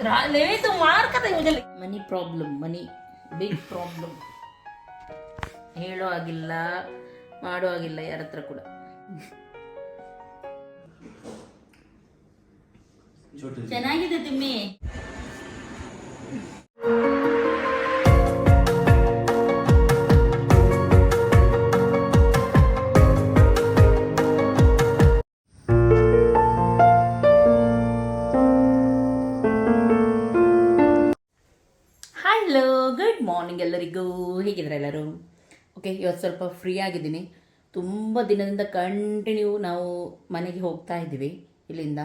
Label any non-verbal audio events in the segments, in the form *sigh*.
राहिले तो मार का मुझे money problem money big problem ಹೇಳೋ ಆಗಿಲ್ಲ ಮಾಡೋ ಆಗಿಲ್ಲ ಯಾರ ಹತ್ರ ಕೂಡ ಚೆನ್ನಾಗಿದೆ ತಿಮ್ಮಿ ಎಲ್ಲರೂ ಓಕೆ ಇವತ್ತು ಸ್ವಲ್ಪ ಫ್ರೀ ಆಗಿದ್ದೀನಿ. ತುಂಬ ದಿನದಿಂದ ಕಂಟಿನ್ಯೂ ನಾವು ಮನೆಗೆ ಹೋಗ್ತಾ ಇದ್ದೀವಿ ಇಲ್ಲಿಂದ.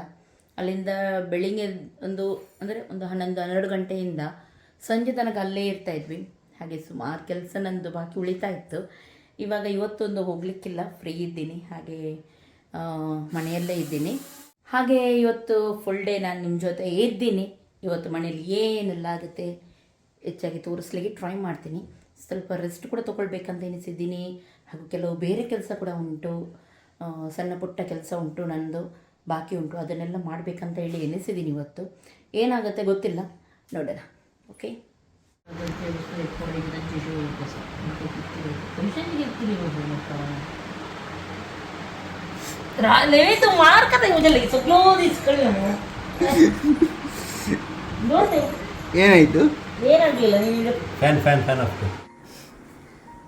ಅಲ್ಲಿಂದ ಬೆಳಿಗ್ಗೆ ಒಂದು, ಅಂದರೆ ಒಂದು ಹನ್ನೊಂದು, ಹನ್ನೆರಡು ಗಂಟೆಯಿಂದ ಸಂಜೆ ತನಕ ಅಲ್ಲೇ ಇರ್ತಾ ಇದ್ವಿ. ಹಾಗೆ ಸುಮಾರು ಕೆಲಸ ನಂದು ಬಾಕಿ ಉಳಿತಾ ಇತ್ತು. ಇವಾಗ ಇವತ್ತೊಂದು ಹೋಗಲಿಕ್ಕಿಲ್ಲ. ಫ್ರೀ ಇದ್ದೀನಿ. ಹಾಗೆ ಮನೆಯಲ್ಲೇ ಇದ್ದೀನಿ. ಹಾಗೆ ಇವತ್ತು ಫುಲ್ ಡೇ ನಾನು ನಿಮ್ಮ ಜೊತೆ ಇದ್ದೀನಿ. ಇವತ್ತು ಮನೇಲಿ ಏನೆಲ್ಲ ಆಗುತ್ತೆ ಹೆಚ್ಚಾಗಿ ತೋರಿಸ್ಲಿಕ್ಕೆ ಟ್ರೈ ಮಾಡ್ತೀನಿ. ಸ್ವಲ್ಪ ರೆಸ್ಟ್ ಕೂಡ ತೊಗೊಳ್ಬೇಕಂತ ಎನಿಸಿದ್ದೀನಿ ಹಾಗೂ ಕೆಲವು ಬೇರೆ ಕೆಲಸ ಕೂಡ ಉಂಟು. ಸಣ್ಣ ಪುಟ್ಟ ಕೆಲಸ ಉಂಟು ನನ್ನದು ಬಾಕಿ ಉಂಟು. ಅದನ್ನೆಲ್ಲ ಮಾಡಬೇಕಂತ ಹೇಳಿ ಎನಿಸಿದ್ದೀನಿ ಇವತ್ತು. ಏನಾಗುತ್ತೆ ಗೊತ್ತಿಲ್ಲ. ನೋಡೋಣ. ಓಕೆ లేదు మార్ ಏನಾಯ್ತು? ಏನಾಗಲಿಲ್ಲ ಫ್ಯಾನ್ ಫ್ಯಾನ್ ಫ್ಯಾನ್ ಆಗ್ತದೆ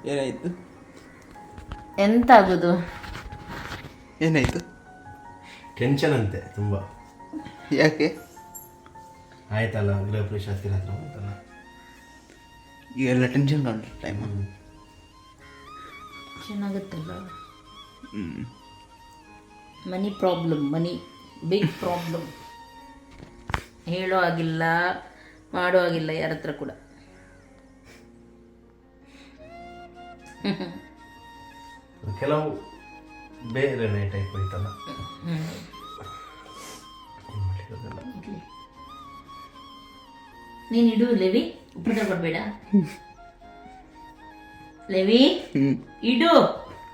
ಏನಾಯ್ತು? ಎಂತ ಆಗೋದು ಏನಾಯ್ತು? ಟೆನ್ಷನ್ ಅಂತೆ ತುಂಬ. ಯಾಕೆ? ಆಯ್ತಲ್ಲ ಗೃಹ ಪ್ರವೇಶ ಹತ್ತಿರ ಹತ್ರ ಹೋಗುತ್ತಲ್ಲ ಈಗೆಲ್ಲ ಟೆನ್ಷನ್ ಕಾಣ ಟೈಮ್ ಚೆನ್ನಾಗುತ್ತಲ್ಲ ಹ್ಞೂ money problem money big problem ಹೇಳೋ ಆಗಿಲ್ಲ ಮಾಡೋ ಆಗಿಲ್ಲ ಯಾರ ಹತ್ರ ಕೂಡ. *laughs* ಕೆಲವು ಬೇರೆನೇ ಟೈಪ್ ಐತಲ್ಲ. ನೀನು ಇಡು ಲೆವಿ. ಉಪದ್ರ ಕೊಡಬೇಡ. ಲೆವಿ ಹ್ಞೂ ಇಡು.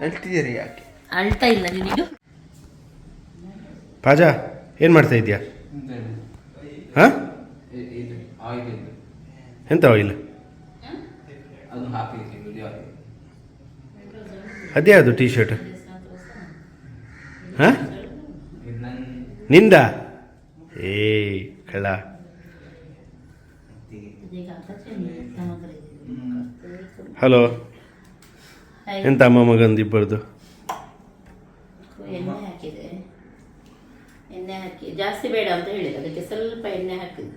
ಅಳ್ತಿದ್ದೀರಿ ಯಾಕೆ? ಅಳ್ತಾ ಇಲ್ಲ ನೀನಿದು ಪಾಜಾ ಏನು ಮಾಡ್ತಾ ಇದೆಯಾ? ಹಾಂ? ಎಂತ ಆಯಿಲ್ ಅದೇ ಅದು ಟೀ ಶರ್ಟ್ ಹಾಂ? ನಿಂದ? ಏ ಕಳ್ಳ. ಹಲೋ? ಎಂತ ಅಮ್ಮ ಮಗಂದು ಇಬ್ಬರದು? ಎಣ್ಣೆ ಹಾಕಿದೆ. ಎಣ್ಣೆ ಹಾಕಿ ಜಾಸ್ತಿ ಬೇಡ ಅಂತ ಹೇಳಿದೆ. ಅದಕ್ಕೆ ಸ್ವಲ್ಪ ಎಣ್ಣೆ ಹಾಕಿದೆ.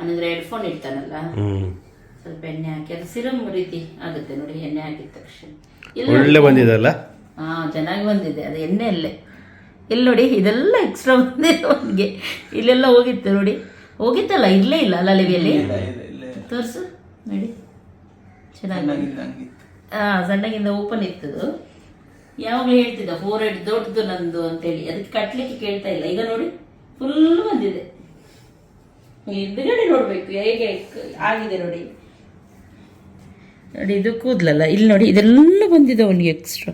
ಅಂದ್ರೆ ಹೆಡ್ಫೋನ್ ಇಡ್ತಾನಲ್ಲ. ಸ್ವಲ್ಪ ಎಣ್ಣೆ ಹಾಕಿ ಅದು ಸಿರಮ್ ರೀತಿ ಆಗುತ್ತೆ ನೋಡಿ ಎಣ್ಣೆ ಹಾಕಿದ ತಕ್ಷಣ. ಒಳ್ಳೆ ಒಳ್ಳೆ ಬಂದಿದಲ್ಲ? ಹಾ ಚೆನ್ನಾಗಿ ಬಂದಿದೆ ಅದು ಎಣ್ಣೆ ಅಲ್ಲೇ ಇಲ್ಲಿ ನೋಡಿ ಇದೆಲ್ಲ ಎಕ್ಸ್ಟ್ರಾ ಬಂದಿದೆ ಅವನಿಗೆ ಇಲ್ಲೆಲ್ಲ ಹೋಗಿತ್ತು ನೋಡಿ. ಹೋಗಿತ್ತಲ್ಲ ಇಲ್ಲೇ ಇಲ್ಲ ಅಲ್ಲ ಲಿವಿಯಲ್ಲಿ ತೋರಿಸು ನೋಡಿ. ಚೆನ್ನಾಗಿ ಹಾ ಸಣ್ಣಗಿಂದ ಓಪನ್ ಇತ್ತು ಯಾವಾಗಲೂ ಹೇಳ್ತಿದ್ದ ಫೋರ್ ಹೆಡ್ ದೊಡ್ಡದು ನಂದು ಅಂತೇಳಿ. ಅದಕ್ಕೆ ಕಟ್ಲಿಕ್ಕೆ ಕೇಳ್ತಾ ಇಲ್ಲ. ಈಗ ನೋಡಿ ಫುಲ್ ಬಂದಿದೆ. ಎದುರುಗಡೆ ನೋಡ್ಬೇಕು ಹೇಗೆ ಆಗಿದೆ ನೋಡಿ. ನೋಡಿ ಇದು ಕೂದಲಲ್ಲ? ಇಲ್ಲಿ ನೋಡಿ ಇದೆಲ್ಲ ಬಂದಿದೆ ಅವನಿಗೆ ಎಕ್ಸ್ಟ್ರಾ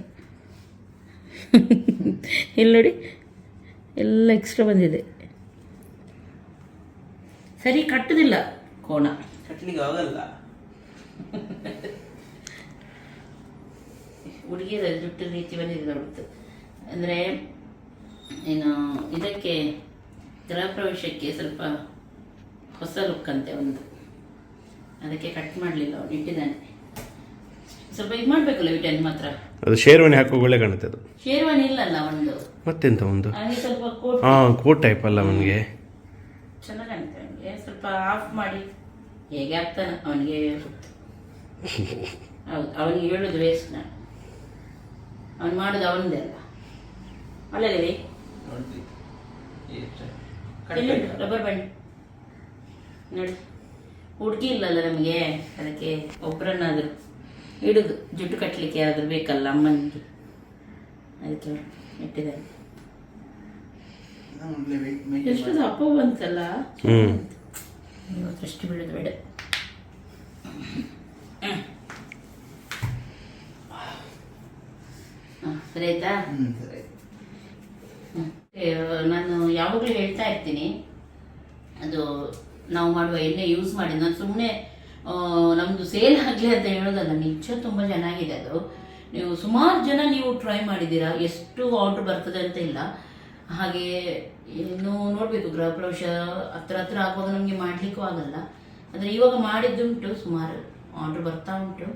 ಇಲ್ಲಿ ನೋಡಿ ಎಲ್ಲ ಎಕ್ಸ್ಟ್ರಾ ಬಂದಿದೆ. ಸರಿ ಕಟ್ಟುದಿಲ್ಲ ಕೋಣ. ಕಟ್ಲಿಕ್ಕೆ ಆಗಲ್ಲ. ಹುಡುಗಿಯರ ಜುಟ್ಟು ರೀತಿ ಬಂದಿದೆ ನೋಡುತ್ತೆ ಅಂದರೆ ಏನು ಇದಕ್ಕೆ ಗೃಹ ಪ್ರವೇಶಕ್ಕೆ ಸ್ವಲ್ಪ ಹೊಸ ಲುಕ್ ಅಂತೆ ಒಂದು. ಅದಕ್ಕೆ ಕಟ್ ಮಾಡಲಿಲ್ಲ ಅವನು ಇಟ್ಟಿದ್ದಾನೆ. ಸ್ವಲ್ಪ ಇದು ಮಾಡಬೇಕಲ್ಲ ವಿಟನ್ ಮಾತ್ರ? ಅದು ಶೇರ್ವಾಣಿ ಹಾಕೋ ಒಳ್ಳೆ ಕಾಣುತ್ತೆ ಅದು. ಶೇರ್ವಾಣಿ ಇಲ್ಲಲ್ಲ ಒಂದು? ಮತ್ತೆಂತ ಒಂದು? ಹಾಗೆ ಸ್ವಲ್ಪ ಕೋಟ್ ಹಾ ಕೋಟ್ ಟೈಪ್ ಅಲ್ಲ ಅವನಿಗೆ. ಚೆನ್ನಾಗಿ ಕಾಣುತ್ತೆ ಅವನಿಗೆ ಸ್ವಲ್ಪ ಆಫ್ ಮಾಡಿ. ಹೇಗೆ ಆಗ್ತಾನೆ ಅವನಿಗೆ? ಹೌದು ಅವನಿಗೆ ಹೇಳೋದು ವೇಸ್ಟ್ ನಾನು ಅವನು ಮಾಡೋದು ಅವನದೇ ಅಲ್ಲ. ಅಲ್ಲಲ್ಲಿ ರಬ್ಬರ್ ಬ್ಯಾಂಡ್ ನೋಡಿ. ಹುಡುಗಿ ಇಲ್ಲಲ್ಲ ನಮಗೆ ಅದಕ್ಕೆ ಒಬ್ಬರನ್ನಾದರೂ ಇಡುದು ಜುಟ್ಟು ಕಟ್ಟಲಿಕ್ಕೆ ಯಾರಾದರೂ ಬೇಕಲ್ಲ ಅಮ್ಮನಿಗೆ? ಅದಕ್ಕೆ ಇಟ್ಟಿದ್ದಾರೆ. ಎಷ್ಟು ದಪ್ಪ ಬಂತಲ್ಲ? ಹ್ಞೂ ಇವತ್ತಷ್ಟು ಬೀಳೋದು ಬೇಡ. ಸರಿ ಆಯ್ತಾ? ನಾನು ಯಾವಾಗಲೂ ಹೇಳ್ತಾ ಇರ್ತೀನಿ. ಅದು ನಾವು ಮಾಡುವ ಎಣ್ಣೆ ಯೂಸ್ ಮಾಡಿ ನಾನು ಸುಮ್ಮನೆ ನಮ್ಮದು ಸೇಲ್ ಆಗಲಿ ಅಂತ ಹೇಳೋದಲ್ಲ ನಿಜ ತುಂಬ ಚೆನ್ನಾಗಿದೆ ಅದು. ನೀವು ಸುಮಾರು ಜನ ನೀವು ಟ್ರೈ ಮಾಡಿದ್ದೀರಾ, ಎಷ್ಟು ಆರ್ಡ್ರ್ ಬರ್ತದೆ ಅಂತ ಇಲ್ಲ. ಹಾಗೆ, ಇನ್ನು ನೋಡಬೇಕು ಗೃಹ ಪ್ರವೇಶ ಹತ್ರ ಹತ್ರ ಆಗುವಾಗ ನಮಗೆ ಮಾಡಲಿಕ್ಕೂ ಆಗಲ್ಲ. ಆದರೆ ಇವಾಗ ಮಾಡಿದ್ದುಂಟು, ಸುಮಾರು ಆರ್ಡ್ರ್ ಬರ್ತಾ ಉಂಟು.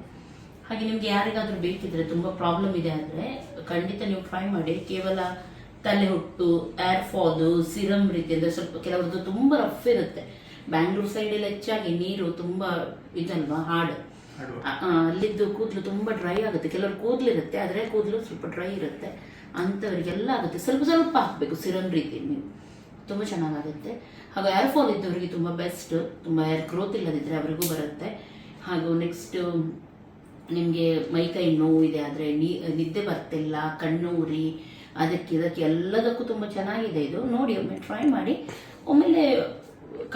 ಹಾಗೆ ನಿಮ್ಗೆ ಯಾರಿಗಾದ್ರೂ ಬೇಕಿದ್ರೆ, ತುಂಬಾ ಪ್ರಾಬ್ಲಮ್ ಇದೆ ಅಂದ್ರೆ ಖಂಡಿತ ನೀವು ಟ್ರೈ ಮಾಡಿ. ಕೇವಲ ತಲೆ ಹುಟ್ಟು ಏರ್ ಫಾದು ಸಿರಮ್ ರೀತಿ ಅಂದ್ರೆ ಸ್ವಲ್ಪ ಕೆಲವರದ್ದು ತುಂಬಾ ರಫ್ ಇರುತ್ತೆ. ಬ್ಯಾಂಗ್ಳೂರ್ ಸೈಡ್ ಎಲ್ಲ ಹೆಚ್ಚಾಗಿ ನೀರು ತುಂಬಾ ಇದಲ್ವಾ ಹಾಡು. ಅಲ್ಲಿದ್ದು ಕೂದಲು ತುಂಬಾ ಡ್ರೈ ಆಗುತ್ತೆ. ಕೆಲವರು ಕೂದಲಿರುತ್ತೆ ಆದರೆ ಕೂದಲು ಸ್ವಲ್ಪ ಡ್ರೈ ಇರುತ್ತೆ. ಅಂಥವರಿಗೆಲ್ಲ ಆಗುತ್ತೆ. ಸ್ವಲ್ಪ ಸ್ವಲ್ಪ ಹಾಕಬೇಕು ಸಿರಮ್ ರೀತಿ ನೀವು. ತುಂಬ ಚೆನ್ನಾಗಾಗುತ್ತೆ. ಹಾಗೂ ಏರ್ ಫಾಲ್ ಇದ್ದವರಿಗೆ ತುಂಬ ಬೆಸ್ಟ್ ತುಂಬ ಏರ್ ಗ್ರೋತ್ ಇಲ್ಲದಿದ್ದರೆ ಅವರಿಗೂ ಬರುತ್ತೆ. ಹಾಗೂ ನೆಕ್ಸ್ಟ್ ನಿಮಗೆ ಮೈಕೈ ನೋವು ಇದೆ ಆದರೆ ನಿದ್ದೆ ಬರ್ತಿಲ್ಲ ಕಣ್ಣು ಉರಿ ಅದಕ್ಕೆ ಇದಕ್ಕೆ ಎಲ್ಲದಕ್ಕೂ ತುಂಬ ಚೆನ್ನಾಗಿದೆ ಇದು. ನೋಡಿ ಒಮ್ಮೆ ಟ್ರೈ ಮಾಡಿ. ಒಮ್ಮೆಲೆ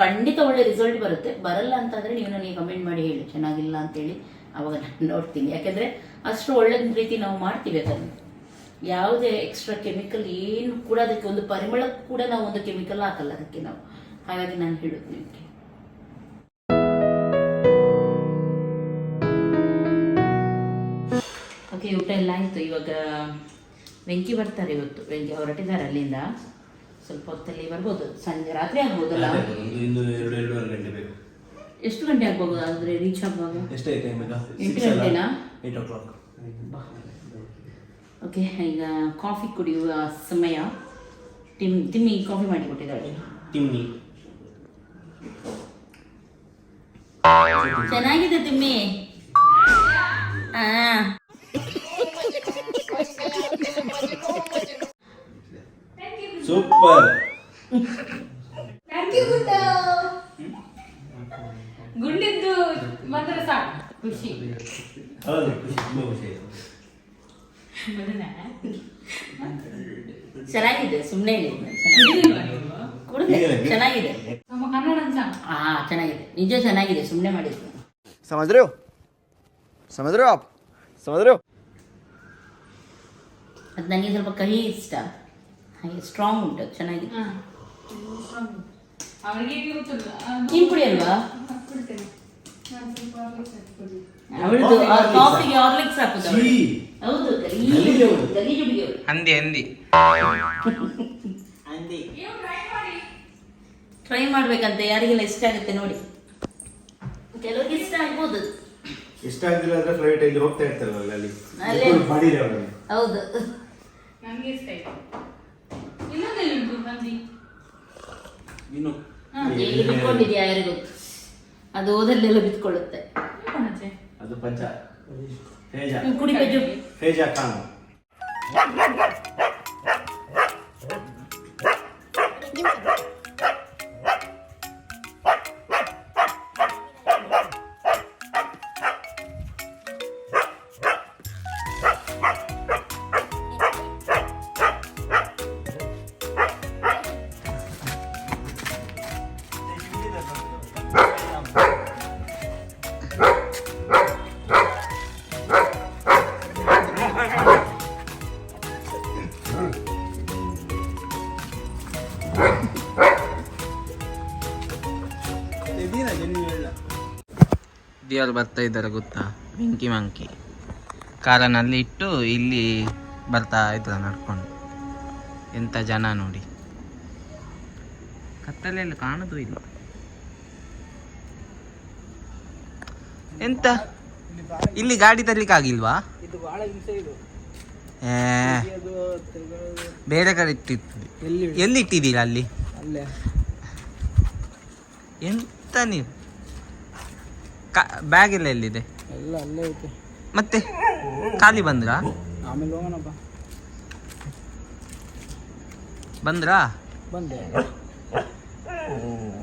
ಖಂಡಿತ ಒಳ್ಳೆ ರಿಸಲ್ಟ್ ಬರುತ್ತೆ. ಬರಲ್ಲ ಅಂತಂದರೆ ನೀವು ನನಗೆ ಕಮೆಂಟ್ ಮಾಡಿ ಹೇಳಿ. ಚೆನ್ನಾಗಿಲ್ಲ ಅಂತೇಳಿ ಅವಾಗ ನಾನು ನೋಡ್ತೀನಿ. ಯಾಕೆಂದರೆ ಅಷ್ಟು ಒಳ್ಳೆ ರೀತಿ ನಾವು ಮಾಡ್ತೀವಿ ಅದನ್ನು. ಯಾವುದೇ ಎಕ್ಸ್ಟ್ರಾ ಕೆಮಿಕಲ್ ಏನು ಕೂಡ ಅದಕ್ಕೆ ಒಂದು ಪರಿಮಳ ಕೂಡ ನಾವು ಒಂದು ಕೆಮಿಕಲ್ ಹಾಕಲ್ಲ ಅದಕ್ಕೆ ನಾವು. ಹಾಗಾಗಿ ನಾನು ಹೇಳೋದು ನಿಮಗೆ. ಓಕೆ ಊಟ ಎಲ್ಲ ಆಯಿತು. ಇವಾಗ, ವೆಂಕಿ ಬರ್ತಾರೆ ಇವತ್ತು. ವೆಂಕಿ ಹೊರಟಿದ್ದಾರೆ ಅಲ್ಲಿಂದ. ಸ್ವಲ್ಪ ಹೊತ್ತಲ್ಲಿ ಬರ್ಬೋದು. ಸಂಜೆ ರಾತ್ರಿ ಆಗ್ಬೋದಲ್ಲ ಒಂದು ಇನ್ನು ಎರಡು ಎರಡೂವರೆ ಗಂಟೆ ಬೇಕು. ಎಷ್ಟು ಗಂಟೆ ಆಗ್ಬೋದು ಆದರೆ ರೀಚ್ ಆಗುವಾಗ? ಎಷ್ಟೇ ಟೈಮ್ ಈಗ ಎಂಟು ಗಂಟೆನಾ? ಏಟ್ ಓ ಕ್ಲಾಕ್ ಓಕೆ ಈಗ ಕಾಫಿ ಕುಡಿಯುವ ಸಮಯ. ಟಿಮ್ ತಿಮ್ಮಿ ಕಾಫಿ ಮಾಡಿ ಕೊಟ್ಟಿದ್ದಾಳೆ ತಿಮ್ಮಿ. ಚೆನ್ನಾಗಿದೆ ತಿಮ್ಮಿ. ಆ. ಸೂಪರ್ ಗುಂಡಿದ್ದು ಮಾತ್ರ ಸಾಕು ಖುಷಿ ಹೌದು ಖುಷಿ ತುಂಬ ಖುಷಿ ಆಯ್ತು ಚೆನ್ನಾಗಿದೆ ಸುಮ್ಮನೆ ಕುಡಿದಿಲ್ವಾ ನೀವು? ಕುಡಿದೆ ಚೆನ್ನಾಗಿದೆ ನಮ್ಮ ಕನ್ನಡ ಸಾಂಗ್ ಆ ಚೆನ್ನಾಗಿದೆ ನಿಜ ಚೆನ್ನಾಗಿದೆ ಸುಮ್ಮನೆ ಮಾಡಿದ್ದು समझ रहे हो समझ रहे हो आप समझ रहे हो ಅದು ನನಗೆ ಸ್ವಲ್ಪ ಕಹಿ ಇಷ್ಟ ಹಾಗೆ ಸ್ಟ್ರಾಂಗ್ ಉಂಟು ಅದು- ನೀನು ಕುಡಿಯಲ್ವಾ. ಅವಳದು ಕಾಫಿಗೆ ಹಾರ್ಲಿಕ್ಸ್ ಹಾಕುದು. ಹೌದು ಗಲೀಜು ಹಂದಿ ಹಂದಿ. ಟ್ರೈ ಮಾಡ್ಬೇಕಂತ ಯಾರಿಗೆಲ್ಲ ಇಷ್ಟ ಆಗುತ್ತೆ ನೋಡಿ. ಕೆಲವರಿಗೆ ಇಷ್ಟ ಆಗ್ಬೋದು. ಇಷ್ಟ ಆಗಿಲ್ಲ ಅಂದ್ರೆ ಫ್ಲೈಟ್ ಅಲ್ಲಿ ಹೋಗ್ತಾ ಇರ್ತಾರಲ್ಲ ಅಲ್ಲಿ. ಹೌದು. ನಮ್ಗೆ ಇಷ್ಟ ಆಯ್ತು ಉಂಟು ಹಂದಿ ಬಿಟ್ಕೊಂಡಿದ್ಯಾ ಯಾರಿಗೂ? ಅದು ಓದಲ್ಲೆಲ್ಲ ಬಿತ್ಕೊಳ್ಳುತ್ತೆ ಕೊಣಚೆ ಅದು ಪಂಚ. ಫೇಜ ಕುಡಿ ಪೆಜು ಫೇಜ ಖಾನ್ ದೇವರು ಬರ್ತಾ ಇದ್ದಾರೆ ಗೊತ್ತಾ? ಮಿಂಕಿ ಮಂಕಿ ಕಾರನಲ್ಲಿ ಇಟ್ಟು ಇಲ್ಲಿ ಬರ್ತಾ ಇದ್ರು ನಡ್ಕೊಂಡು. ಎಂಥ ಜನ ನೋಡಿ. ಕತ್ತಲೆಯಲ್ಲಿ ಕಾಣದು ಇಲ್ಲ. ಎಂತ? ಇಲ್ಲಿ ಗಾಡಿ ತರ್ಲಿಕ್ಕೆ ಆಗಿಲ್ವಾ? ಬೇರೆ ಕಡೆ ಇಟ್ಟಿರ್ತದೆ ಎಲ್ಲಿ? ಇಟ್ಟಿದ್ದೀರಾ ಅಲ್ಲಿ. ಎಂತ ನೀವು? ಬ್ಯಾಗ್ ಎಲ್ಲ ಎಲ್ಲಿದೆ? ಎಲ್ಲ ಅಲ್ಲೇ ಐತೆ. ಮತ್ತೆ ಖಾಲಿ ಬಂದ್ರಾ? ಆಮೇಲೆ ಹೋಗೋಣಪ್ಪ. ಬಂದ್ರಾ? ಬಂದೆ.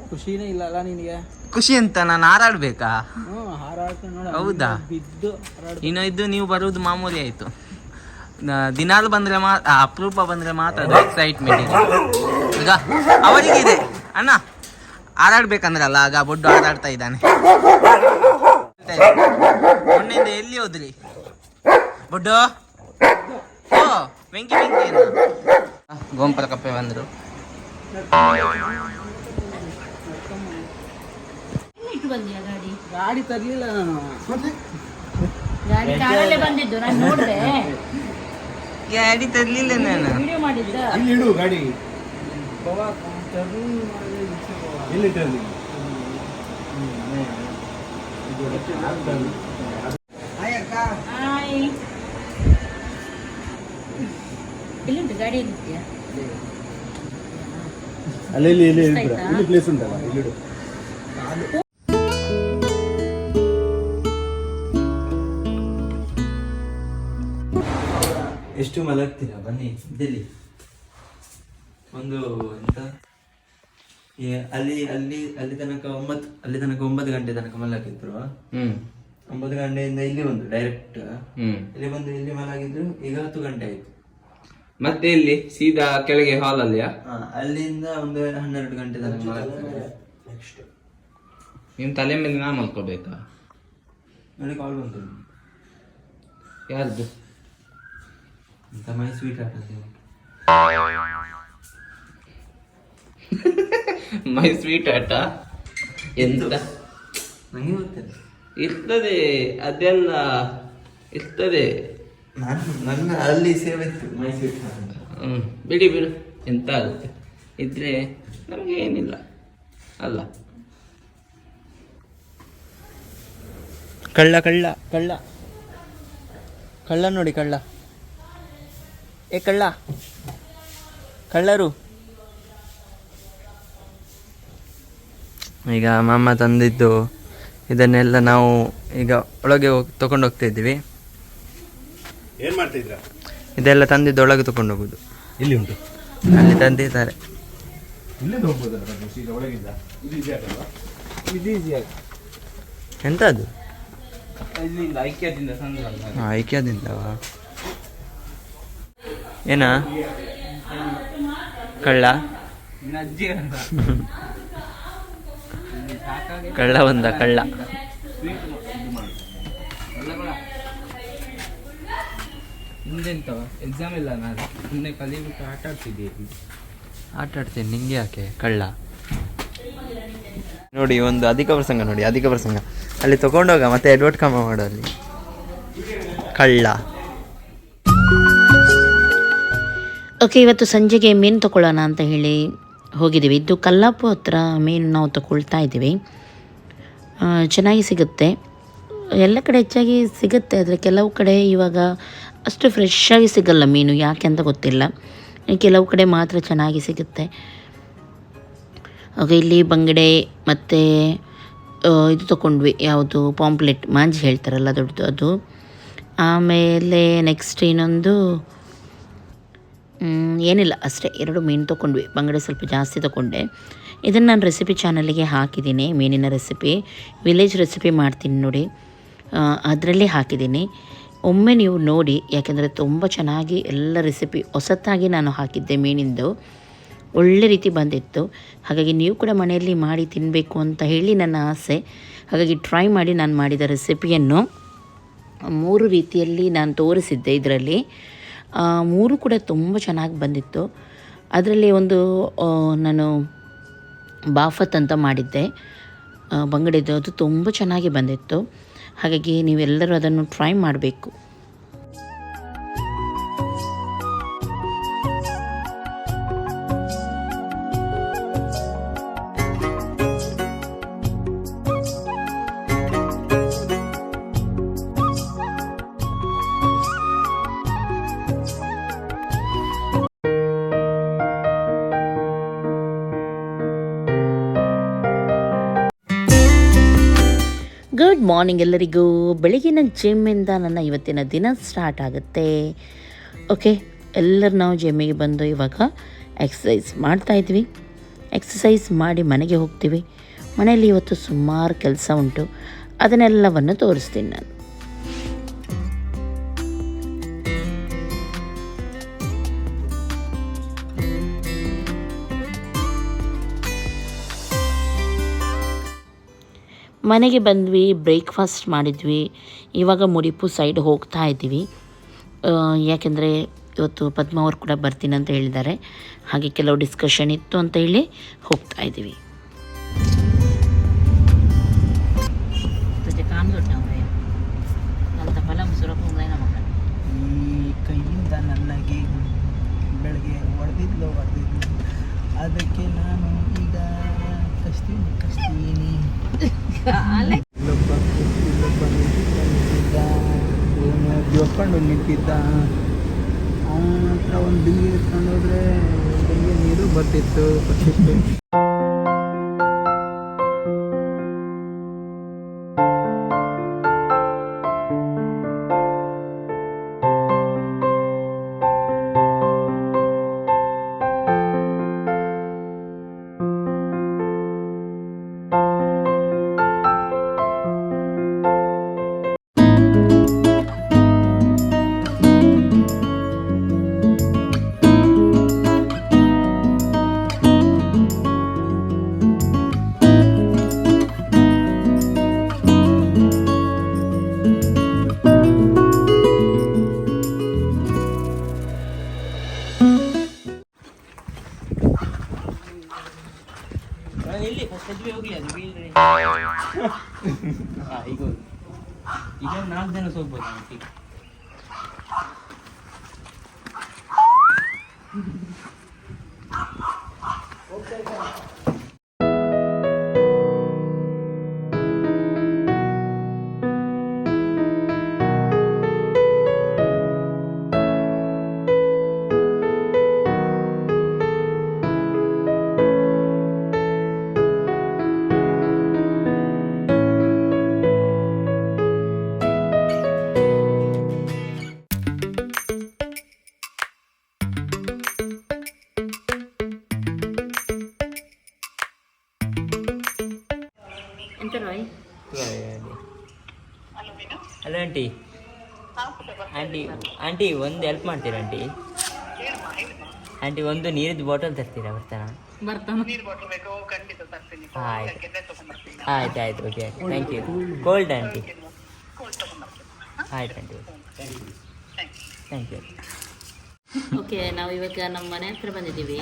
ಖುಷಿನೇ ಇಲ್ಲ ಅಲ್ಲ ನಿನಗೆ? ಖುಷಿ ಅಂತ ನಾನು ಹಾರಾಡ್ಬೇಕಾ? ಹೌದಾ? ಇನ್ನು ಇದ್ದು ನೀವು ಬರುವುದು ಮಾಮೂಲಿ ಆಯ್ತು. ದಿನಾಲು ಬಂದ್ರೆ ಮಾ ಅಪರೂಪ ಬಂದ್ರೆ ಮಾತ್ರ ಎಕ್ಸೈಟ್ಮೆಂಟ್ ಇದೆ ಈಗ ಅವರಿಗಿದೆ. ಅಣ್ಣ. ಹಾರಾಡ್ಬೇಕಂದ್ರಲ್ಲ ಆಗ ಬೊಡ್ಡು ಹಾರಾಡ್ತಾ ಇದ್ದಾನೆ. ಮೊನ್ನೆಯಿಂದ ಎಲ್ಲಿ ಹೋದ್ರಿ? ಬೊಡ್ಡು? ಓ ವೆಂಕಿ ವೆಂಕಿ ಗೋಂಪಲ ಗೋಂಪರ ಕಪ್ಪೆ ಬಂದರು. ಗಾಡಿ ತರ್ಲಿಲ್ಲ ನಾನು. ಗಾಡಿ ತರ್ಲಿಲ್ಲ ಬಂದಿದ್ದು ನಾನು ನೋಡಿದೆ. ಗಾಡಿ ತರ್ಲಿಲ್ಲ ನಾನು. ವಿಡಿಯೋ ಮಾಡಿದ್ದ. ಇಲ್ಲಿ ಇಡು ಗಾಡಿ. ಎಲ್ಲಿಂಟು ಗಾಡಿ ಎಲ್ಲಿದ್ಯಾ? ಅಲ್ಲಿ ಇಲ್ಲಿ ಇಲ್ಲಿ ಇಲ್ಲಿ ಪ್ಲೇಸ್ ಉಂಟಲ್ಲ ಇಲ್ಲಿಡು ಎಷ್ಟು ಮಲಗ್ತೀರಾ? ಬನ್ನಿ ಡೆಲ್ಲಿ ಒಂದು ಎಂತ? ಅಲ್ಲಿ ಅಲ್ಲಿ ಅಲ್ಲಿ ತನಕ ಒಂಬತ್ತು ಅಲ್ಲಿ ತನಕ ಒಂಬತ್ತು ಗಂಟೆ ತನಕ ಮಲಗಿದ್ರು. ಹ್ಮ್. ಒಂಬತ್ತು ಗಂಟೆಯಿಂದ ಇಲ್ಲಿ ಬಂದು ಡೈರೆಕ್ಟ್ ಹ್ಮ್. ಇಲ್ಲಿ ಬಂದು ಇಲ್ಲಿ ಮಲಗಿದ್ರು ಈಗ ಹತ್ತು ಗಂಟೆ ಆಯ್ತು. ಮತ್ತೆ ಇಲ್ಲಿ ಸೀದಾ ಕೆಳಗೆ ಹಾಲ್ ಅಲ್ಲಿಯಾ? ಆ, ಅಲ್ಲಿಂದ ಒಂದು ಹನ್ನೆರಡು ಗಂಟೆ ತನಕ ನಿಮ್ ತಲೆ ಮೇಲೆ ನಾ ಮಲ್ಕೋಬೇಕಾ ನೋಡಿ ಕಾಲ್ ಬಂತು. ಯಾರ್ದು? ಅಂತ ಮೈ ಸ್ವೀಟ್ ಹೇಳಿ. *laughs* ಮೈ ಸ್ವೀಟ್ ಆಟ ಎಂತ? ಇರ್ತದೆ ಅದೆಲ್ಲ ಇರ್ತದೆ. ನಾನು ನನ್ನ ಅಲ್ಲಿ ಸೇವೆ ಮೈ ಸ್ವೀಟ್ ಆಟ ಅಂತ. ಬಿಡಿ ಬಿಡು. ಎಂತ ಆಗುತ್ತೆ? ಇದ್ರೆ ನಮ್ಗೆ ಏನಿಲ್ಲ. ಅಲ್ಲ. ಕಳ್ಳ ಕಳ್ಳ ಕಳ್ಳ. ಕಳ್ಳ ನೋಡಿ ಕಳ್ಳ. ಏ ಕಳ್ಳ. ಕಳ್ಳರು. ಈಗ ಮಾಮ ತಂದಿದ್ದು ಇದನ್ನೆಲ್ಲ ನಾವು ಈಗ ಒಳಗೆ ಹೋಗಿ ತಗೊಂಡು ಹೋಗ್ತಾ ಇದ್ದೀವಿ. ಏನ್ ಮಾಡ್ತಿದ್ರ ಇದೆಲ್ಲ ತಂದಿದ್ದು ಒಳಗೆ ತಗೊಂಡು ಹೋಗುದು. ಇಲ್ಲಿ ಉಂಟು. ಅಲ್ಲಿ ತಂದಿದ್ದಾರೆ. ಇಲ್ಲಿಂದ ಹೋಗ್ಬೋದಲ್ಲ ಸೀದಾ ಒಳಗಿಂದ? ಇದು ಈಸಿ ಆಗಲ್ವಾ ಇದು ಈಸಿಯಾಗಿ ಎಂತ ಅದು ಇಲ್ಲಿಂದ ಐಕ್ಯದಿಂದ ಐಕ್ಯದಿಂದವ ಏನ? ಕಳ್ಳ? ಅಜ್ಜಿ ಅಂತ. *laughs* ಕಳ್ಳ ಬಂದ ಕಳ್ಳ. ಹಿಂದೆಂತ ಎಕ್ಸಾಮ್ ಇಲ್ಲ ನಾನು. ಸುಮ್ಮನೆ ಕಲಿಬಿಟ್ಟು ಆಟ ಆಡ್ತಿದ್ದೀನಿ ಆಟ ಆಡ್ತೀನಿ ನಿಂಗೆ ಯಾಕೆ? ಕಳ್ಳ. ನೋಡಿ ಒಂದು ಅಧಿಕ ಪ್ರಸಂಗ ನೋಡಿ ಅಧಿಕ ಪ್ರಸಂಗ. ಅಲ್ಲಿ ತಗೊಂಡೋಗ ಮತ್ತೆ ಎಡ್ವರ್ಟ್ ಕಮ್ಮ ಮಾಡು ಅಲ್ಲಿ ಕಳ್ಳ. ಓಕೆ ಇವತ್ತು ಸಂಜೆಗೆ ಮೀನು ತಗೊಳ್ಳೋಣ ಅಂತ ಹೇಳಿ. ಹೋಗಿದ್ದೀವಿ. ಇದು ಕಲ್ಲಾಪು ಹತ್ರ ಮೀನು ನಾವು ತಗೊಳ್ತಾ ಇದ್ದೀವಿ. ಚೆನ್ನಾಗಿ ಸಿಗುತ್ತೆ. ಎಲ್ಲ ಕಡೆ ಹೆಚ್ಚಾಗಿ ಸಿಗುತ್ತೆ, ಆದರೆ ಕೆಲವು ಕಡೆ ಇವಾಗ ಅಷ್ಟು ಫ್ರೆಶ್ಶಾಗಿ ಸಿಗಲ್ಲ ಮೀನು. ಯಾಕೆ ಅಂತ ಗೊತ್ತಿಲ್ಲ. ಕೆಲವು ಕಡೆ ಮಾತ್ರ ಚೆನ್ನಾಗಿ ಸಿಗುತ್ತೆ. ಹಾಗೆ ಇಲ್ಲಿ ಬಂಗಡೆ ಮತ್ತು ಇದು ತಗೊಂಡ್ವಿ. ಯಾವುದು? ಪಾಂಪ್ಲೆಟ್. ಮಾಂಜಿ ಹೇಳ್ತಾರಲ್ಲ, ದೊಡ್ಡದು ಅದು. ಆಮೇಲೆ ನೆಕ್ಸ್ಟ್ ಇನ್ನೊಂದು ಏನಿಲ್ಲ, ಅಷ್ಟೇ. ಎರಡು ಮೀನು ತೊಗೊಂಡ್ವಿ. ಬಂಗಡೆ ಸ್ವಲ್ಪ ಜಾಸ್ತಿ ತೊಗೊಂಡೆ. ಇದನ್ನು ನಾನು ರೆಸಿಪಿ ಚಾನಲಿಗೆ ಹಾಕಿದ್ದೀನಿ, ಮೀನಿನ ರೆಸಿಪಿ ವಿಲೇಜ್ ರೆಸಿಪಿ ಮಾಡ್ತೀನಿ ನೋಡಿ. ಅದರಲ್ಲಿ ಹಾಕಿದ್ದೀನಿ. ಒಮ್ಮೆ ನೀವು ನೋಡಿ, ಯಾಕೆಂದರೆ ತುಂಬ ಚೆನ್ನಾಗಿ ಎಲ್ಲ ರೆಸಿಪಿ ಹೊಸತ್ತಾಗಿ ನಾನು ಹಾಕಿದ್ದೆ ಮೀನಿಂದು. ಒಳ್ಳೆ ರೀತಿ ಬಂದಿತ್ತು. ಹಾಗಾಗಿ ನೀವು ಕೂಡ ಮನೆಯಲ್ಲಿ ಮಾಡಿ ತಿನ್ನಬೇಕು ಅಂತ ಹೇಳಿ ನನ್ನ ಆಸೆ. ಹಾಗಾಗಿ ಟ್ರೈ ಮಾಡಿ ನಾನು ಮಾಡಿದ ರೆಸಿಪಿಯನ್ನು ಮೂರು ರೀತಿಯಲ್ಲಿ ನಾನು ತೋರಿಸಿದ್ದೆ ಇದರಲ್ಲಿ. ಮೂರು ಕೂಡ ತುಂಬ ಚೆನ್ನಾಗಿ ಬಂದಿತ್ತು. ಅದರಲ್ಲಿ ಒಂದು ನಾನು ಬಾಫತ್ ಅಂತ ಮಾಡಿದ್ದೆ. ಬಂಗಡೆದು, ಅದು ತುಂಬ ಚೆನ್ನಾಗಿ ಬಂದಿತ್ತು. ಹಾಗಾಗಿ ನೀವೆಲ್ಲರೂ ಅದನ್ನು ಟ್ರೈ ಮಾಡಬೇಕು. ಮಾರ್ನಿಂಗ್ ಎಲ್ಲರಿಗೂ. ಬೆಳಗಿನ ಜಿಮ್ಮಿಂದ ನನ್ನ ಇವತ್ತಿನ ದಿನ ಸ್ಟಾರ್ಟ್ ಆಗುತ್ತೆ. ಓಕೆ ಎಲ್ಲರೂ ನಾವು ಜಿಮ್ಮಿಗೆ ಬಂದು ಇವಾಗ ಎಕ್ಸಸೈಸ್ ಮಾಡ್ತಾ ಇದ್ವಿ. ಎಕ್ಸಸೈಸ್ ಮಾಡಿ ಮನೆಗೆ ಹೋಗ್ತೀವಿ. ಮನೆಯಲ್ಲಿ ಇವತ್ತು ಸುಮಾರು ಕೆಲಸ ಉಂಟು. ಅದನ್ನೆಲ್ಲವನ್ನು ತೋರಿಸ್ತೀನಿ ನಾನು. ಮನೆಗೆ ಬಂದ್ವಿ ಬ್ರೇಕ್ಫಾಸ್ಟ್ ಮಾಡಿದ್ವಿ. ಇವಾಗ ಮುಡಿಪು ಸೈಡ್ ಹೋಗ್ತಾ ಇದ್ದೀವಿ. ಯಾಕೆಂದರೆ ಇವತ್ತು ಪದ್ಮ ಅವ್ರು ಕೂಡ ಬರ್ತೀನಿ ಅಂತ ಹೇಳಿದ್ದಾರೆ. ಹಾಗೆ ಕೆಲವು ಡಿಸ್ಕಷನ್ ಇತ್ತು ಅಂತ ಹೇಳಿ ಹೋಗ್ತಾ ಇದ್ದೀವಿ. ಬೆಳಗ್ಗೆ ಹೊಡೆದಿದ್ಲು ಹೊಡೆದಿದ್ಲು. ಅದಕ್ಕೆ ನಾನು ಈಗ ಕಸ್ತೀನಿ ಕಸ್ತೀನಿ ಇಲ್ಲೊಬ್ಬ ಇಲ್ಲೊಬ್ಬ ನಿಂತಿದ್ದ ಇವನು ಜೋಕೊಂಡು ನಿಂತಿದ್ದ. ಅವನ ಹತ್ರ ಒಂದು ಬಿಂದಿಗೆ ಎತ್ಕೊಂಡು ಹೋದ್ರೆ ಬಿಂದಿಗೆ ನೀರು ಬರ್ತಿತ್ತು ಬರ್ತಿತ್ತು. ಆಂಟಿ ಒಂದು ಹೆಲ್ಪ್ ಮಾಡ್ತೀರಾ ಆಂಟಿ? ಆಂಟಿ ಒಂದು ನೀರಿದ್ದು ಬಾಟಲ್ ತರ್ತೀರಾ ಬರ್ತಾನ? ಆಯ್ತು. ಆಯ್ತು ಆಯ್ತು okay thank you cold aunty. ಆಯ್ತು ಆಂಟಿ ಥ್ಯಾಂಕ್ ಯು ಓಕೆ ನಾವು ಇವಾಗ ನಮ್ಮ ಮನೆ ಹತ್ರ ಬಂದಿದ್ದೀವಿ.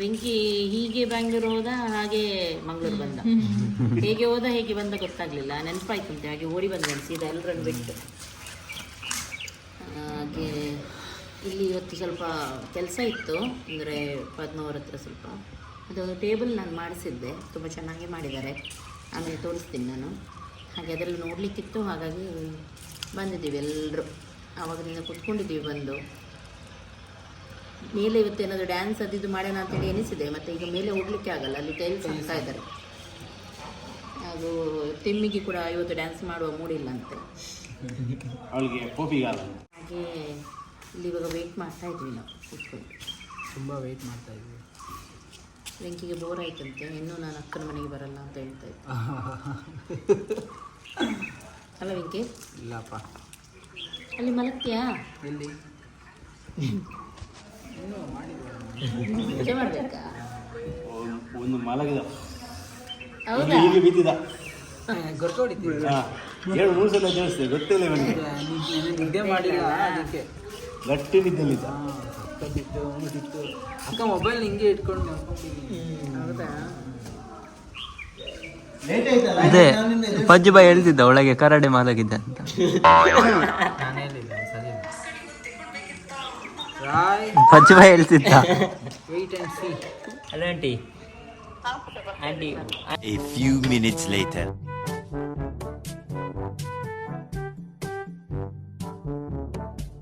ವೆಂಕಿ ಹೀಗೆ ಬ್ಯಾಂಗ್ಳೂರು ಹೋದ ಹಾಗೆ ಮಂಗಳೂರು ಬಂದ. *laughs* ಹೇಗೆ ಹೋದ ಹೇಗೆ ಬಂದ ಗೊತ್ತಾಗ್ಲಿಲ್ಲ. ನೆನಪಾಯ್ತು ಅಂತೆ ಹಾಗೆ ಓಡಿ ಬಂದ ಸೀದಾ ಎಲ್ಲರನ್ನು ಬಿಟ್ಟು. ಹಾಗೆ ಇಲ್ಲಿ ಇವತ್ತು ಸ್ವಲ್ಪ ಕೆಲಸ ಇತ್ತು, ಅಂದರೆ ಪದ್ಮವ್ರ ಹತ್ರ ಸ್ವಲ್ಪ. ಅದು ಟೇಬಲ್ ನಾನು ಮಾಡಿಸಿದ್ದೆ, ತುಂಬ ಚೆನ್ನಾಗಿ ಮಾಡಿದ್ದಾರೆ. ಆಮೇಲೆ ತೋರಿಸ್ತೀನಿ ನಾನು. ಹಾಗೆ ಅದರಲ್ಲಿ ನೋಡಲಿಕ್ಕಿತ್ತು, ಹಾಗಾಗಿ ಬಂದಿದ್ದೀವಿ ಎಲ್ಲರೂ ಆವಾಗದಿಂದ ಕುತ್ಕೊಂಡಿದ್ದೀವಿ ಬಂದು. ಮೇಲೆ ಇವತ್ತು ಏನಾದರೂ ಡ್ಯಾನ್ಸ್ ಅದು ಇದು ಮಾಡೋಣ ಅಂತೇಳಿ ಎನಿಸಿದೆ, ಮತ್ತು ಈಗ ಮೇಲೆ ಹೋಗ್ಲಿಕ್ಕೆ ಆಗಲ್ಲ, ಅಲ್ಲಿ ಟೈಲ್ಸ್ ಹಾಕ್ತಾ ಇದ್ದಾರೆ. ಹಾಗೂ ತಿಮ್ಮಿಗೆ ಕೂಡ ಇವತ್ತು ಡ್ಯಾನ್ಸ್ ಮಾಡುವ ಮೂಡಿಲ್ಲ ಅಂತೆ ಅವಳಿಗೆ ಕೋಪಿಗಾಲ ಹಾಗೆ ಇಲ್ಲಿ ಇವಾಗ ವೆಯ್ಟ್ ಮಾಡ್ತಾ ಇದ್ವಿ ನಾವು ಕೂತ್ಕೊಂಡು. ತುಂಬ ವೆಯ್ಟ್ ಮಾಡ್ತಾ ಇದ್ವಿ. ವೆಂಕಿಗೆ ಬೋರ್ ಆಯ್ತಂತೆ ಇನ್ನೂ ನಾನು ಅಕ್ಕನ ಮನೆಗೆ ಬರಲ್ಲ ಅಂತ ಹೇಳ್ತಾ ಇದ್ದೆ. *laughs* ಅಲ್ಲ ವೆಂಕಿ? ಇಲ್ಲಪ್ಪ. ಅಲ್ಲಿ ಮಲಗ್ತೀಯಾ? ಎಲ್ಲಿ? ಮಾಡ್ಬೇಕಾ? ಒಂದು ಮಲಗಿದ. ಹೌದಾ? ಬಿದ್ದಿದ. ಗೊತ್ತೋಡಿದ್ದೀವಿ ಹಾ ಎರಡು ಮೂರು ಸಲ ಗೊತ್ತಿಲ್ಲ ಇವನಿಗೆ. ನಿದ್ದೆ ಮಾಡಿಲ್ಲ ಅದಕ್ಕೆ? ಗಟ್ಟಿ ನಿದ್ದಲ್ಲಿದ್ದ? ಅಕ್ಕ ಮೊಬೈಲ್ ಹಿಂಗೆ ಇಟ್ಕೊಂಡು ಅದೇ ಪಜ್ಜು ಬಾಯಿ ಹೇಳ್ತಿದ್ದ ಒಳಗೆ ಕರಡೆ ಮಾಲಾಗಿದ್ದ ಅಂತ. ಪಜ್ಜು ಬಾಯಿ ಹೇಳ್ತಿದ್ದ. Aunty. Aunty. A few minutes later.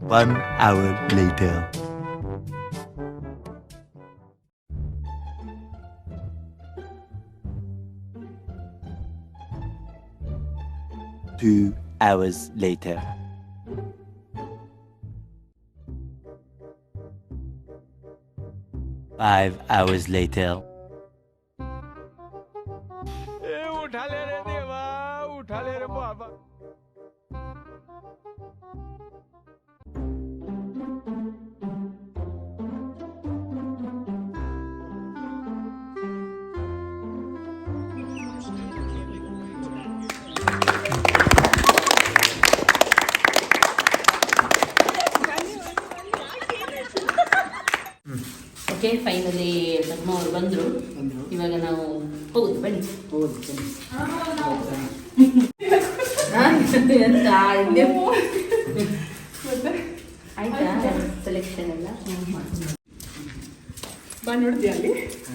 One hour later. Two hours later. Five hours later. ಆಯ್ತಾ ಸೆಲೆಕ್ಷನ್ ಎಲ್ಲ ಮಾಡಿ ನೋಡ್ತೀಯ ಅಲ್ಲಿ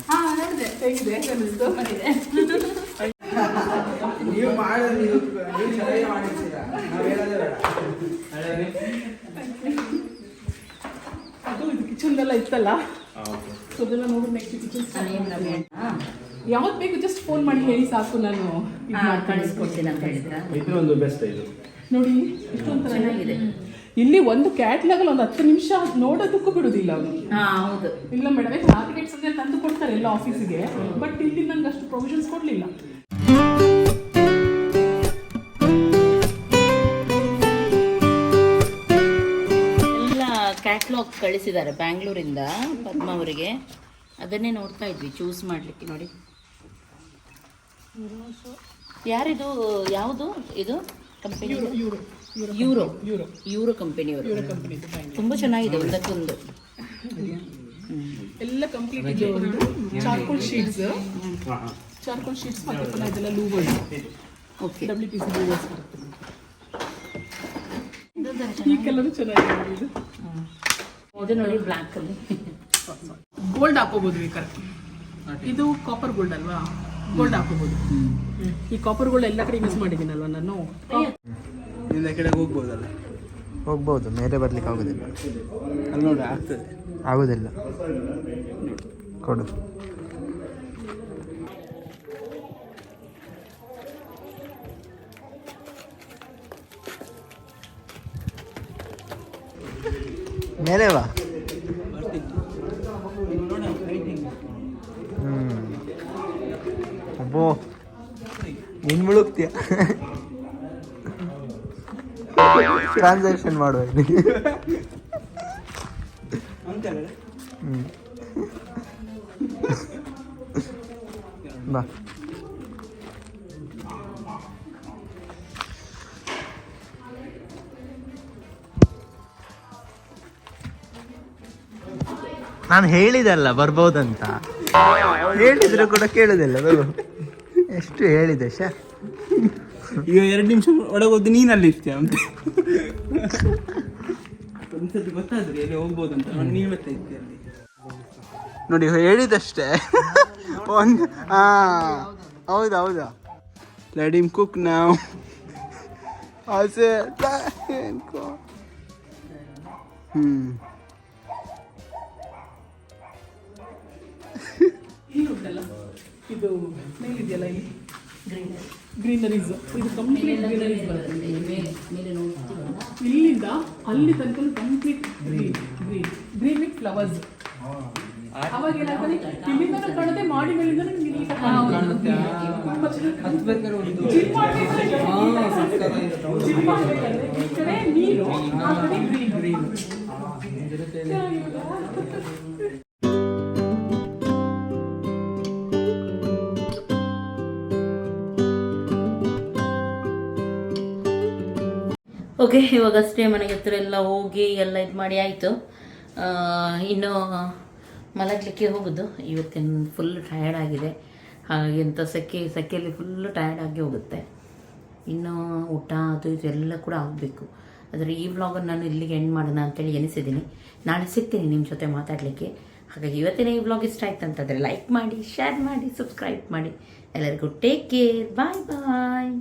ಹಾ ನೋಡಿದೆ ಹೇಗಿದೆ ಹೇಗೆ ಅನ್ನಿಸ್ತು ಬಂದಿದೆ ನೀವು ನೀವು ನೀವು ಚೆನ್ನಾಗಿ ಮಾಡಿರ್ತೀರಾ ನಾವು ಹೇಳೋದೇ ಬೇಡ ಅದು ಇದು ಕಿಚನ್ ಎಲ್ಲ ಇತ್ತಲ್ಲ ಸೊ ಅದೆಲ್ಲ ನೋಡಿ ನೆಕ್ಸ್ಟ್ ಕಿಚನ್ ಯಾವ್ದು ಬೇಕು ಜಸ್ಟ್ ಫೋನ್ ಮಾಡಿ ಹೇಳಿ ಸಾಕು ನಾನು ಇದ್ ಮಾಡ್ತೀನಿ. ಕಳಿಸ್ಕೊಡ್ತೀನಿ ಅಂತ ಹೇಳಿದ್ರ? ಇದ್ರ ಒಂದು ಬೆಸ್ಟ್ ಇದು. ನೋಡಿ ಇಷ್ಟೊಂದು ಚೆನ್ನಾಗಿದೆ. ಇಲ್ಲಿ ಒಂದು ಕ್ಯಾಟ್ಲಾಗ್ ಅಲ್ಲಿ ಒಂದು ಹತ್ತು ನಿಮಿಷ ನೋಡೋದಕ್ಕೂ ಬಿಡುದಿಲ್ಲ ಅವನು ಹಾ ಹೌದು. ಇಲ್ಲ ಮೇಡಮ್ ಮಾರ್ಕೆಟ್ಸ್ ಅಂದ್ರೆ ತಂದು ಕೊಡ್ತಾರೆ ಎಲ್ಲ ಆಫೀಸಿಗೆ ಬಟ್ ಇಲ್ಲಿ ನಂಗೆ ಅಷ್ಟು ಪ್ರೊವಿಷನ್ಸ್ ಕೊಡ್ಲಿಲ್ಲ. ಎಲ್ಲ ಕ್ಯಾಟ್ಲಾಗ್ ಕಳಿಸಿದ್ದಾರೆ ಬ್ಯಾಂಗ್ಳೂರಿಂದ ಪದ್ಮ ಅವರಿಗೆ. ಅದನ್ನೇ ನೋಡ್ತಾ ಇದ್ವಿ ಚೂಸ್ ಮಾಡ್ಲಿಕ್ಕೆ ನೋಡಿ. ಯಾರಿದು? ಯಾವುದು? ಇದು ಕಂಪನಿ ಯೂರೋ ಯೂರೋ ಯೂರೋ ಕಂಪನಿಯವರು ತುಂಬ ಚೆನ್ನಾಗಿದೆ ಒಂದಕ್ಕೊಂದು. ಎಲ್ಲ ಕಂಪ್ಲೀಟ್ ಇದೆ ಒಂದು. ಚಾರ್ಕೋಲ್ ಶೀಟ್ಸ್ ಚಾರ್ಕೋಲ್ ಶೀಟ್ಸ್ ಪುನಃ ಇದೆಲ್ಲ ಲೂಗಳು okay. W P C louvers ಈ ಕಲರ್ ಚೆನ್ನಾಗಿದೆ ಇದು. ಇದು ನೋಡಿ ಬ್ಲ್ಯಾಕ್ ಅಲ್ಲಿ ಗೋಲ್ಡ್ ಹಾಕೋಬಹುದು ಬೇಕಾದ್ರೆ ಇದು ಕಾಪರ್ ಗೋಲ್ಡ್ ಅಲ್ವಾ? ಗೋಲ್ಡ್ ಹಾಕೋಬಹುದು ಈ ಕಾಪರ್ ಗೋಲ್ಡ್ ಎಲ್ಲ ಕಡೆ ಯೂಸ್ ಮಾಡಿದ್ದೀನಲ್ವ ನಾನು? ನಿನ್ನ ಕಡೆ ಹೋಗ್ಬೋದಲ್ಲ? ಹೋಗ್ಬೋದು ಮೇಲೆ ಬರ್ಲಿಕ್ಕೆ ಆಗೋದಿಲ್ಲ. ಅಲ್ಲಿ ನೋಡಿ ಆಗ್ತದೆ. ಆಗೋದಿಲ್ಲ. ಕೊಡು. ಮೇಲೆ ಬಾ. ಅಬ್ಬೋ ನೀನು ಮುಳುಗ್ತೀಯ? ಟ್ರಾನ್ಸಾಕ್ಷನ್ ಮಾಡುವ. ಹ್ಮ್. ಬಾ. ನಾನು ಹೇಳಿದಲ್ಲ ಬರ್ಬೋದಂತ. ಹೇಳಿದ್ರು ಕೂಡ ಕೇಳುದಿಲ್ಲ ಎಷ್ಟು ಹೇಳಿದೆ ಶ? ಈಗ ಎರಡು ನಿಮಿಷ ಒಳಗೋದು ನೀನಲ್ಲಿ ಇರ್ತೀಯ ಅಂತ. ಒಂದ್ಸತಿ ಗೊತ್ತಾದ್ರೆ ಎಲ್ಲಿ ಹೋಗ್ಬೋದು ಅಂತ ನಾನು ಇರ್ತೀಯ ಅಲ್ಲಿ. ನೋಡಿ ಹೇಳಿದಷ್ಟೇ. ಒಂದು ಹಾ ಹೌದಾ ಹೌದಾ. ಲಡಿಮ್ ಕುಕ್ ನಾವು ಆಸೆ ಹ್ಮ್. ಇದು ಮೇಲಿದೆಯಲ್ಲ ಇಲ್ಲಿ? ಗ್ರೀನರೀಸ್ ಇದು ಕಂಪ್ಲೀಟ್ ಗ್ರೀನರೀಸ್ ಬರುತ್ತೆ. ಇಲ್ಲಿಂದ ಅಲ್ಲಿ ತನಕ complete green green green with flowers ಅವಾಗ ಏನಾಗ್ತದೆ ಇಲ್ಲಿಂದ ಕಾಣುತ್ತೆ ಮಾಡಿ ಮೇಲಿಂದ ನಿಮ್ಗೆ ನೀರು ಆ ಕಡೆ ಗ್ರೀನ್ ಗ್ರೀನ್ ಓಕೆ ಇವಾಗಷ್ಟೇ ಮನೆಗೆ ಹತ್ರ ಎಲ್ಲ ಹೋಗಿ ಎಲ್ಲ ಇದು ಮಾಡಿ ಆಯಿತು. ಇನ್ನು ಮಲಗಲಿಕ್ಕೆ ಹೋಗೋದು. ಇವತ್ತಿನ ಫುಲ್ ಟಯರ್ಡ್ ಆಗಿದೆ. ಹಾಗಾಗಿ ಅಂತ ಸೆಕೆ, ಸೆಕೆಯಲ್ಲಿ ಫುಲ್ಲು ಟಯರ್ಡ್ ಆಗಿ ಹೋಗುತ್ತೆ. ಇನ್ನು ಊಟ ಅದು ಇದು ಎಲ್ಲ ಕೂಡ ಆಗಬೇಕು. ಆದರೆ ಈ ವ್ಲಾಗನ್ನು ನಾನು ಇಲ್ಲಿಗೆ ಎಂಡ್ ಮಾಡೋಣ ಅಂತೇಳಿ ಎನಿಸಿದ್ದೀನಿ ನಾಳೆ ಸಿಗ್ತೀನಿ ನಿಮ್ಮ ಜೊತೆ ಮಾತಾಡಲಿಕ್ಕೆ. ಹಾಗಾಗಿ ಇವತ್ತಿನ ಈ ವ್ಲಾಗ್ ಇಷ್ಟ ಆಯ್ತು ಅಂತಂದರೆ ಲೈಕ್ ಮಾಡಿ ಶೇರ್ ಮಾಡಿ ಸಬ್ಸ್ಕ್ರೈಬ್ ಮಾಡಿ. ಎಲ್ಲರಿಗೂ ಟೇಕ್ ಕೇರ್ ಬಾಯ್ ಬಾಯ್